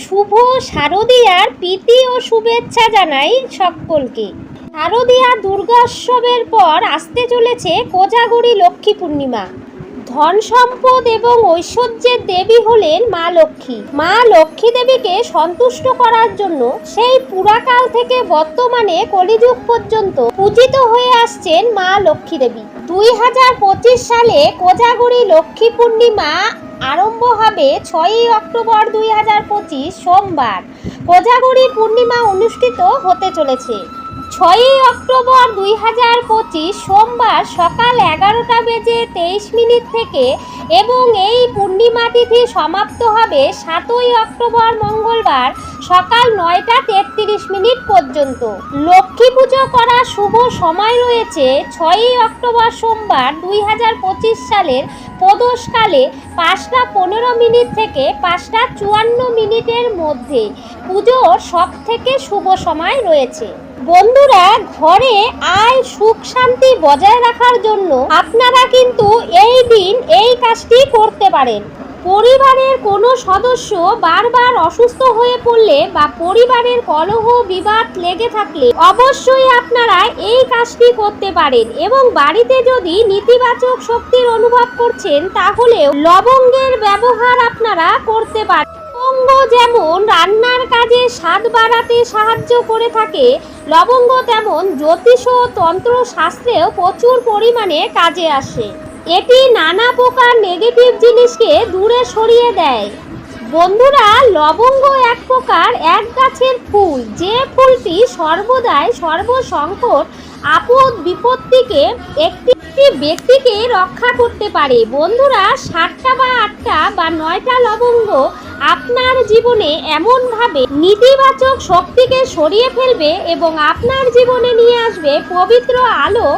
শুভ শারদীয়ার প্রীতি ও শুভেচ্ছা জানাই সকলকে। শারদীয়া দুর্গোৎসবের পর আসতে চলেছে কোজাগুড়ি লক্ষ্মী পূর্ণিমা। ধন সম্পদ এবং ঐশ্বর্যের দেবী হলেন মা লক্ষ্মী। মা লক্ষ্মী দেবীকে সন্তুষ্ট করার জন্য সেই পুরাকাল থেকে বর্তমানে কলিযুগ পর্যন্ত পূজিত হয়ে আসছেন মা লক্ষ্মী দেবী। দুই হাজার পঁচিশ সালে কোজাগরী লক্ষ্মী পূর্ণিমা আরম্ভ হবে ছয়ই অক্টোবর দুই হাজার পঁচিশ সোমবার। কোজাগরী পূর্ণিমা অনুষ্ঠিত হতে চলেছে। ছয়ই অক্টোবর দুই হাজার পঁচিশ সোমবার সকাল এগারোটা বেজে তেইশ মিনিট থেকে এবং এই পূর্ণিমা তিথি সমাপ্ত হবে সাতই অক্টোবর মঙ্গলবার সকাল নয়টা তেত্রিশ মিনিট পর্যন্ত। লক্ষ্মী পুজো করার শুভ সময় রয়েছে ছয়ই অক্টোবর সোমবার দুই হাজার পঁচিশ সালের প্রদোষকালে পাঁচটা পনেরো মিনিট থেকে পাঁচটা চুয়ান্ন মিনিটের মধ্যে। পুজোর সব থেকে শুভ সময় রয়েছে। বন্ধুরা, ঘরে আয়, সুখ, শান্তি বজায় রাখার জন্য আপনারা কিন্তু এই দিন এই কাজটি করতে পারেন। পরিবারের কোনো সদস্য বারবার অসুস্থ হয়ে পড়লে বা পরিবারের কলহ, বিবাদ লেগে থাকলে অবশ্যই আপনারা এই কাজটি করতে পারেন এবং বাড়িতে যদি নেতিবাচক শক্তির অনুভব করছেন, তাহলেও লবঙ্গের ব্যবহার আপনারা করতে পারেন। লবঙ্গ যেমন রান্নার কাজে স্বাদ বাড়াতে সাহায্য করে থাকে, লবঙ্গ তেমন জ্যোতিষ ও তন্ত্র শাস্ত্রেও প্রচুর পরিমাণে কাজে আসে। এটি নানা প্রকার নেগেটিভ জিনিসকে দূরে সরিয়ে দেয়। বন্ধুরা, লবঙ্গ এক প্রকার এক গাছের ফুল। যে ফুলটি সর্বদাই সর্বসংকট, আপদ, বিপত্তিকে একটি একটি ব্যক্তিকে রক্ষা করতে পারে। বন্ধুরা, সাতটা বা আটটা বা নয়টা লবঙ্গ আপনার জীবনে এমনভাবে নেতিবাচক শক্তিকে সরিয়ে ফেলবে এবং আপনার জীবনে নিয়ে আসবে পবিত্র আলো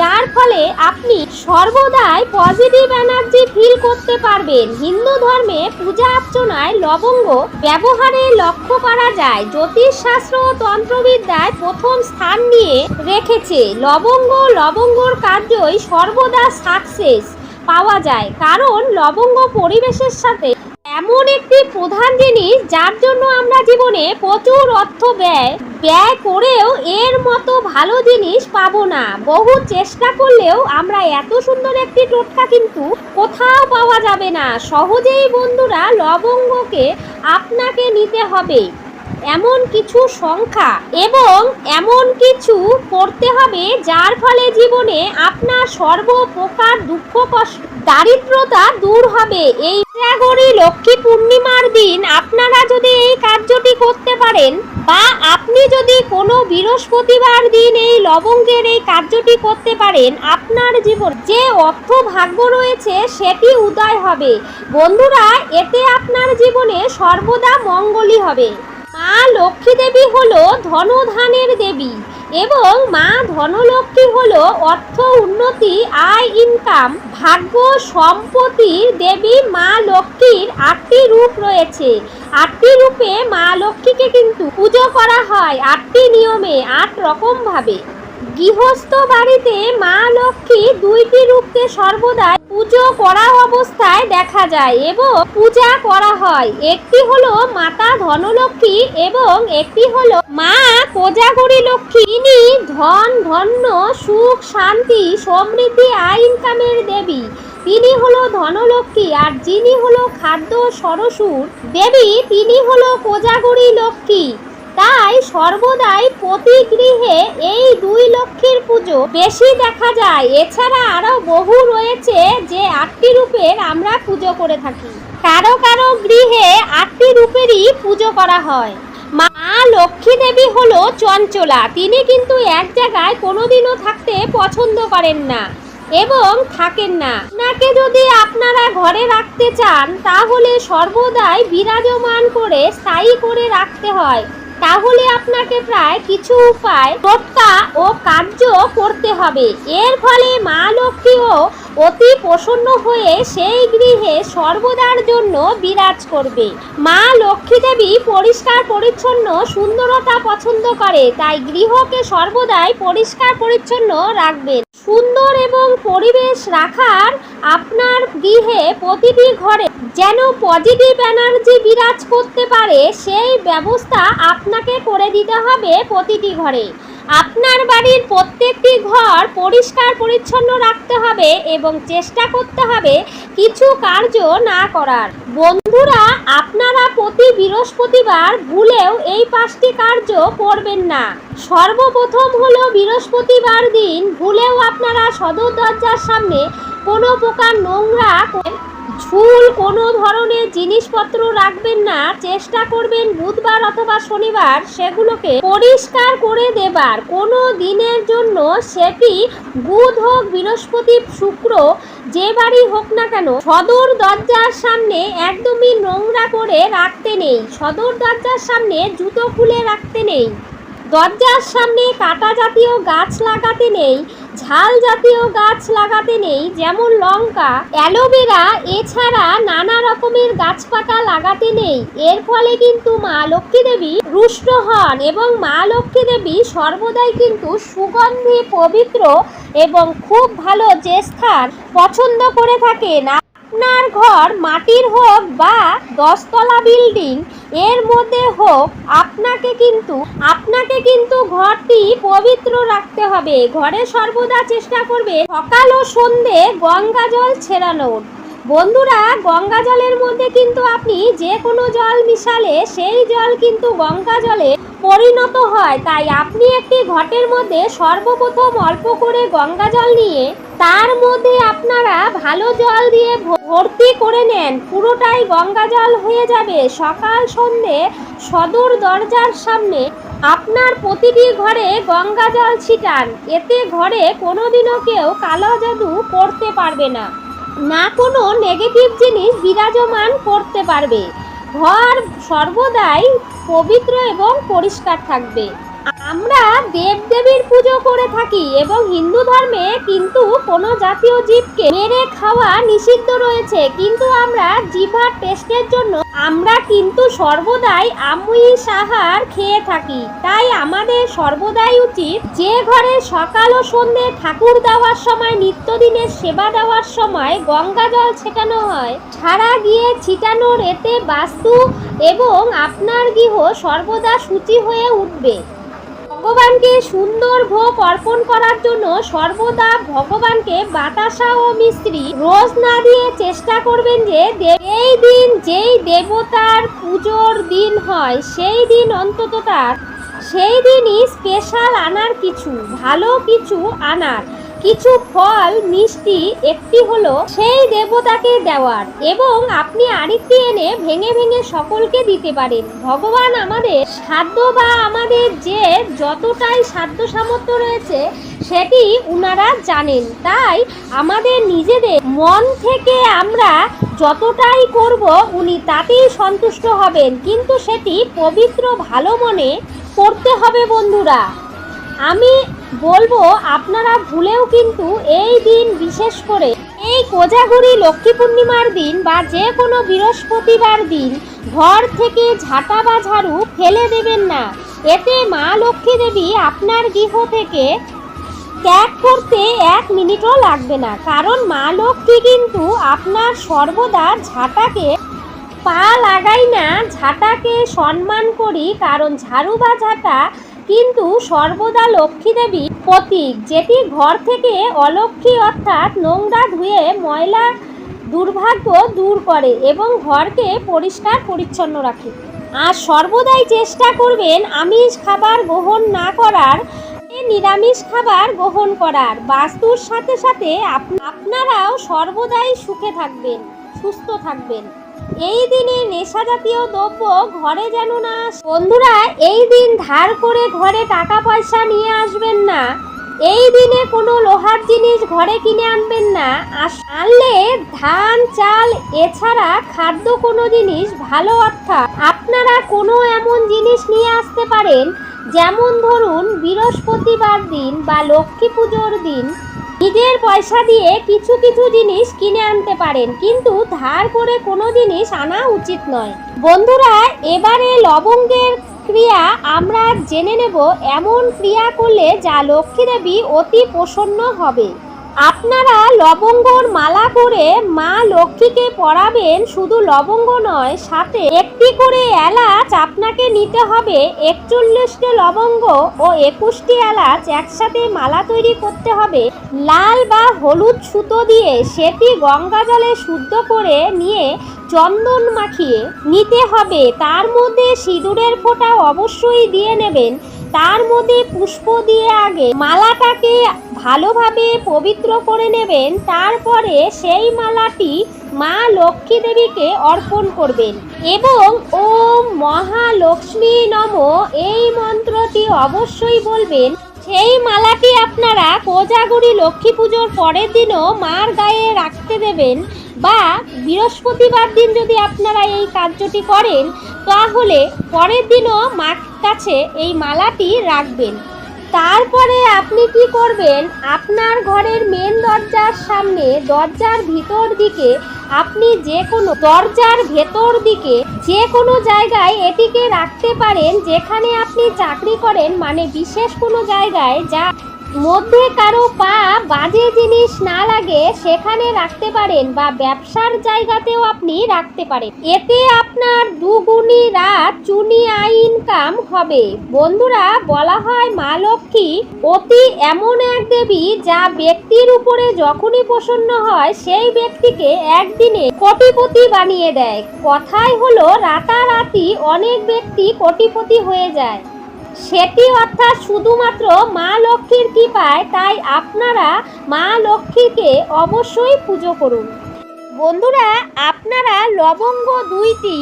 যার ফলে আপনি সর্বদাই পজিটিভ এনার্জি ফিল করতে পারবেন। হিন্দু ধর্মে পূজা অর্চনায় লবঙ্গ ব্যবহারে লক্ষ্য করা যায়। জ্যোতিষ শাস্ত্র ও তন্ত্রবিদ্যায় প্রথম স্থান নিয়ে রেখেছে। লবঙ্গ, লবঙ্গর কার্যই সর্বদা সাকসেস পাওয়া যায়। কারণ লবঙ্গ পরিবেশের সাথে এমন একটি প্রধান জিনিস যার জন্য আমরা জীবনে প্রচুর অর্থ ব্যয় ব্যয় করেও এর মতো ভালো জিনিস পাবো না। বহু চেষ্টা করলেও আমরা এত সুন্দর একটি টোটকা কিন্তু কোথাও পাওয়া যাবে না। সহজেই বন্ধুরা, লবঙ্গকে আপনাকে নিতে হবে এমন কিছু সংখ্যা এবং এমন কিছু করতে হবে যার ফলে জীবনে আপনার সর্বপ্রকার দুঃখ কষ্ট, দারিদ্রতা দূর হবে। এই জাগরি লক্ষ্মী পূর্ণিমার দিন আপনারা যদি এই কার্যটি করতে পারেন বা আপনি যদি কোনো বৃহস্পতিবার দিন এই লবঙ্গের এই কার্যটি করতে পারেন, আপনার জীবন যে অর্থ ভাগ্য রয়েছে সেটি উদয় হবে। বন্ধুরা, এতে আপনার জীবনে সর্বদা মঙ্গলই হবে। লক্ষ্মী দেবী হলো ধনধানের দেবী এবং মা ধনলক্ষ্মী হল অর্থ উন্নতি, আয় ইনকাম ভাগ্য সম্পত্তির দেবী মা লক্ষ্মীর আটটি রূপ রয়েছে। আটটি রূপে মা লক্ষ্মীকে কিন্তু পুজো করা হয়, আটটি নিয়মে, আট রকম ভাবে গৃহস্থ বাড়িতে মা লক্ষ্মী দুইটি রূপকে সর্বদাই পুজো করা অবস্থায় দেখা যায় এবং পূজা করা হয়। একটি হলো মাতা ধনলক্ষ্মী এবং একটি হলো মা কোজাগরী লক্ষ্মী। ইনি ধন, ধন্য, সুখ, শান্তি, সমৃদ্ধি, আয়, ইনকামের দেবী। তিনি হলো ধনলক্ষ্মী আর যিনি হলো খাদ্য সরসুর দেবী, তিনি হলো কোজাগরী লক্ষ্মী। তাই সর্বদাই প্রতি গৃহে এই দুই লক্ষ্মীর পুজো বেশি দেখা যায়। এছাড়া আরও বহু রয়েছে যে আটটি রূপের আমরা পুজো করে থাকি। কারও কারও গৃহে আটটি রূপেরই পুজো করা হয়। মা লক্ষ্মী দেবী হলো চঞ্চলা। তিনি কিন্তু এক জায়গায় কোনোদিনও থাকতে পছন্দ করেন না এবং থাকেন না। ওনাকে যদি আপনারা ঘরে রাখতে চান, তাহলে সর্বদাই বিরাজমান করে স্থায়ী করে রাখতে হয়। তাহলে আপনাকে প্রায় কিছু উপায় টোটকা ও কার্য করতে হবে। এর ফলে মা লক্ষ্মীও অতি প্রসন্ন হয়ে সেই গৃহে সর্বদার জন্য বিরাজ করবে। মা লক্ষ্মী দেবী পরিষ্কার পরিচ্ছন্ন, সুন্দরতা পছন্দ করে, তাই গৃহকে সর্বদাই পরিষ্কার পরিচ্ছন্ন রাখবেন। সুন্দর এবং পরিবেশ রাখার আপনার গৃহে প্রতিটি ঘরে যেন পজিটিভ এনার্জি বিরাজ করতে পারে, সেই ব্যবস্থা আপনাকে করে দিতে হবে প্রতিটি ঘরে। আপনার বাড়ির প্রত্যেকটি ঘর পরিষ্কার পরিচ্ছন্ন রাখতে হবে এবং চেষ্টা করতে হবে কিছু কার্য না করার। বন্ধুরা, আপনারা প্রতি বৃহস্পতিবার ভুলেও এই পাঁচটি কার্য করবেন না। সর্বপ্রথম হলো বৃহস্পতিবার দিন ভুলেও আপনারা সদর দরজার সামনে কোনো প্রকার নোংরা ঝুল কোনো ধরনের জিনিসপত্র রাখবেন না, চেষ্টা করবেন বুধবার অথবা শনিবার সেগুলোকে পরিষ্কার করে দেবার। কোনো দিনের জন্য সেটি বুধ হোক, বৃহস্পতি, শুক্র, যে বাড়ি হোক না কেন, সদর দরজার সামনে একদমই নোংরা করে রাখতে নেই। সদর দরজার সামনে জুতো খুলে রাখতে নেই। দরজার সামনে কাটা জাতীয় গাছ লাগাতে নেই। ঝাল জাতীয় গাছ লাগাতে নেই, যেমন লঙ্কা। অ্যালোভেরা এছাড়া নানা রকমের গাছপাতা লাগাতে নেই। এর ফলে কিন্তু মা লক্ষ্মী দেবী রুষ্ট হন এবং মা লক্ষ্মী দেবী সর্বদাই কিন্তু সুগন্ধি পবিত্র এবং খুব ভালো যে স্থান পছন্দ করে থাকেন। আপনার ঘর, মাটির হোক বা দশতলা বিল্ডিং, এর মধ্যে হোক, আপনাকে কিন্তু আপনাকে কিন্তু ঘরটি পবিত্র রাখতে হবে। ঘরে সর্বদা চেষ্টা করবে সকাল ও সন্ধে গঙ্গা জল ছেড়ানোর। বন্ধুরা, গঙ্গা জলের মধ্যে কিন্তু আপনি যে কোনো জল মিশালে সেই জল কিন্তু গঙ্গা জলে পরিণত হয়। তাই আপনি একটি ঘটের মধ্যে সর্বপ্রথম অল্প করে গঙ্গা জল নিয়ে তার মধ্যে আপনারা ভালো জল দিয়ে ভর্তি করে নেন। পুরোটাই গঙ্গা জল হয়ে যাবে। সকাল সন্ধে সদর দরজার সামনে আপনার প্রতিটি ঘরে গঙ্গা জল ছিটান। এতে ঘরে কোনোদিনও কেউ কালো জাদু করতে পারবে না। না কোনো নেগেটিভ জিনিস বিরাজমান করতে পারবে। ঘর সর্বদাই পবিত্র এবং পরিষ্কার থাকবে। আমরা দেবদেবীর পুজো করে থাকি এবং হিন্দু ধর্মে কিন্তু কোনো জাতীয় জীবকে মেরে খাওয়া নিষিদ্ধ রয়েছে। কিন্তু আমরা জিভার টেস্টের জন্য, আমরা কিন্তু সর্বদাই আমুই সাহার খেয়ে থাকি। তাই আমাদের সর্বদাই উচিত যে ঘরে সকাল ও সন্ধে ঠাকুর দেওয়ার সময় নিত্যদিনের সেবা দেওয়ার সময় গঙ্গা জল ছেটানো হয়। ছাড়া গিয়ে ছিটানোর এতে বাস্তু এবং আপনার গৃহ সর্বদা সূচি হয়ে উঠবে। ভগবানকে সুন্দর ভোগ অর্পণ করার জন্য সর্বদা ভগবানকে বাতাসা ও মিস্ত্রি রোজ না দিয়ে চেষ্টা করবেন যে এই দিন যেই দেবতার পুজোর দিন হয়, সেই দিন অন্তত তার সেই দিনই স্পেশাল আনার কিছু, ভালো কিছু আনার। কিছু ফল মিষ্টি একটি হলো সেই দেবতাকে দেওয়ার এবং আপনি আরেকটি এনে ভেঙে ভেঙে সকলকে দিতে পারেন। ভগবান আমাদের সাধ্য বা আমাদের যে যতটাই সাধ্য সামর্থ্য রয়েছে, সেটি উনারা জানেন। তাই আমাদের নিজেদের মন থেকে আমরা যতটাই করব, উনি তাতেই সন্তুষ্ট হবেন। কিন্তু সেটি পবিত্র ভালো মনে করতে হবে বন্ধুরা। আমি বলব আপনারা ভুলেও কিন্তু এই দিন বিশেষ করে এই কোজাগুড়ি লক্ষ্মী পূর্ণিমার দিন বা যে কোনো বৃহস্পতিবার দিন ঘর থেকে ঝাঁটা বা ঝাড়ু ফেলে দেবেন না। এতে মা লক্ষ্মী দেবী আপনার গৃহ থেকে ত্যাগ করতে এক মিনিটও লাগবে না। কারণ মা লক্ষ্মী কিন্তু আপনার সর্বদা ঝাঁটাকে পা লাগাই না, ঝাঁটাকে সম্মান করি। কারণ ঝাড়ু বা ঝাঁটা কিন্তু সর্বদা লক্ষ্মী দেবী প্রতীক, যেটি ঘর থেকে অলক্ষ্মী অর্থাৎ নোংরা ধুয়ে ময়লা দুর্ভাগ্য দূর করে এবং ঘরকে পরিষ্কার পরিচ্ছন্ন রাখে। আর সর্বদাই চেষ্টা করবেন আমিষ খাবার গ্রহণ না করার নিরামিষ খাবার গ্রহণ করার। বাস্তুর সাথে সাথে আপনারাও সর্বদাই সুখে থাকবেন, সুস্থ থাকবেন। এই দিনে নেশা জাতীয় দ্রব্য ঘরে যেন না। বন্ধুরা, এই দিন ধার করে ঘরে টাকা পয়সা নিয়ে আসবেন না। এই দিনে কোনো লোহার জিনিস ঘরে কিনে আনবেন না। আনলে ধান, চাল, এছাড়া খাদ্য কোনো জিনিস ভালো অর্থাৎ আপনারা কোনো এমন জিনিস নিয়ে আসতে পারেন, যেমন ধরুন বৃহস্পতিবার দিন বা লক্ষ্মী পুজোর দিন। নিজের পয়সা দিয়ে কিছু কিছু জিনিস কিনে আনতে পারেন, কিন্তু ধার করে কোনো জিনিস আনা উচিত নয়। বন্ধুরা, এবারে লবঙ্গের ক্রিয়া আমরা জেনে নেব, এমন ক্রিয়া করলে যা লক্ষ্মী দেবী অতি প্রসন্ন হবে। আপনারা লবঙ্গর মালা করে মা লক্ষ্মীকে পরাবেন শুধু লবঙ্গ নয়, সাথে একটি করে এলাচ আপনাকে নিতে হবে একচল্লিশটি লবঙ্গ ও একুশটি এলাচ একসাথে মালা তৈরি করতে হবে। লাল বা হলুদ সুতো দিয়ে সেটি গঙ্গা জলে শুদ্ধ করে নিয়ে চন্দন মাখিয়ে নিতে হবে। তার মধ্যে সিঁদুরের ফোঁটা অবশ্যই দিয়ে নেবেন। তার মধ্যে পুষ্প দিয়ে আগে মালাটাকে ভালোভাবে পবিত্র করে নেবেন, তারপরে সেই মালাটি মা লক্ষ্মী দেবীকে অর্পণ করবেন। এবং ওম মহালক্ষ্মী নম, এই মন্ত্রটি অবশ্যই বলবেন সেই মালাটি আপনারা কোজাগুড়ি লক্ষ্মী পুজোর পরের দিনও মার গায়ে রাখতে দেবেন বা বৃহস্পতিবার দিন যদি আপনারা এই কার্যটি করেন তাহলে পরের দিনও মার কাছে এই মালাটি রাখবেন। তারপরে আপনি কি করবেন? আপনার ঘরের মেন দরজার সামনে, দরজার ভিতর দিকে আপনি যে কোনো, দরজার ভেতর দিকে যে কোনো জায়গায় এটিকে রাখতে পারেন, যেখানে আপনি চাকরি করেন মানে বিশেষ কোনো জায়গায় যা মধ্যে কারও পা বাজে জিনিস না লাগে, সেখানে রাখতে পারেন বা ব্যবসার জায়গাতেও আপনি রাখতে পারেন। এতে আপনার দুগুণী রাত চুনিয়া ইনকাম হবে। বন্ধুরা, বলা হয় মা লক্ষ্মী অতি এমন এক দেবী যা ব্যক্তির উপরে যখনই প্রসন্ন হয়, সেই ব্যক্তিকে একদিনে কোটিপতি বানিয়ে দেয়। কথাই হলো, রাতারাতি অনেক ব্যক্তি কোটিপতি হয়ে যায়। সেটি অর্থাৎ শুধুমাত্র মা লক্ষ্মীর কৃপায়, তাই আপনারা মা লক্ষ্মীকে অবশ্যই পুজো করুন। বন্ধুরা, আপনারা লবঙ্গ দুইটি,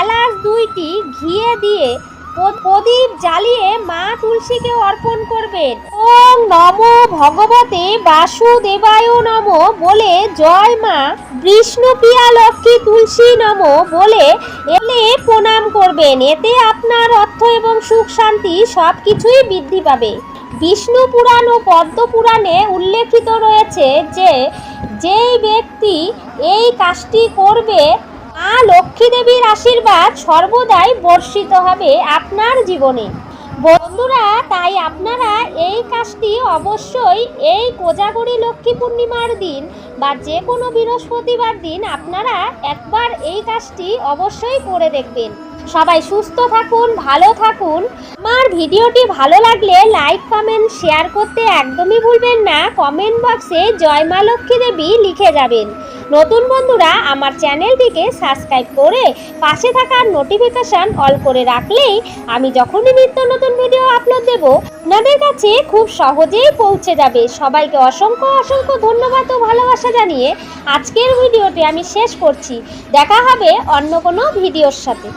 এলাচ দুইটি ঘিয়ে দিয়ে প্রদীপ জ্বালিয়ে মা তুলসীকে অর্পণ করবেন। ওং নম ভগবতে বাসুদেবায় নম বলে জয় মা। বিষ্ণুপ্রিয়া লক্ষ্মী তুলসী নম বলে এলে প্রণাম করবেন। এতে আপনার অর্থ এবং সুখ শান্তি সব কিছুই বৃদ্ধি পাবে। বিষ্ণু পুরাণ ও পদ্ম পুরাণে উল্লেখিত রয়েছে যে, যেই ব্যক্তি এই কাজটি করবে মা লক্ষ্মী দেবীর আশীর্বাদ সর্বদাই বর্ষিত হবে আপনার জীবনে। বন্ধুরা, তাই আপনারা এই কাজটি অবশ্যই এই কোজাগরি লক্ষ্মী পূর্ণিমার দিন বা যে কোনো বৃহস্পতিবার দিন আপনারা একবার এই কাজটি অবশ্যই করে দেখবেন। সবাই সুস্থ থাকুন, ভালো থাকুন। আমার ভিডিওটি ভালো লাগলে লাইক, কমেন্ট, শেয়ার করতে একদমই ভুলবেন না। কমেন্ট বক্সে জয় মা লক্ষ্মী দেবী লিখে যাবেন। নতুন বন্ধুরা, আমার চ্যানেলটিকে সাবস্ক্রাইব করে পাশে থাকার নোটিফিকেশান অল করে রাখলেই আমি যখনই নিত্য নতুন ভিডিও আপলোড দেব, আপনাদের কাছে খুব সহজেই পৌঁছে যাবে। সবাইকে অসংখ্য অসংখ্য ধন্যবাদ ও ভালোবাসা জানিয়ে আজকের ভিডিওটি আমি শেষ করছি। দেখা হবে অন্য কোনো ভিডিওর সাথে।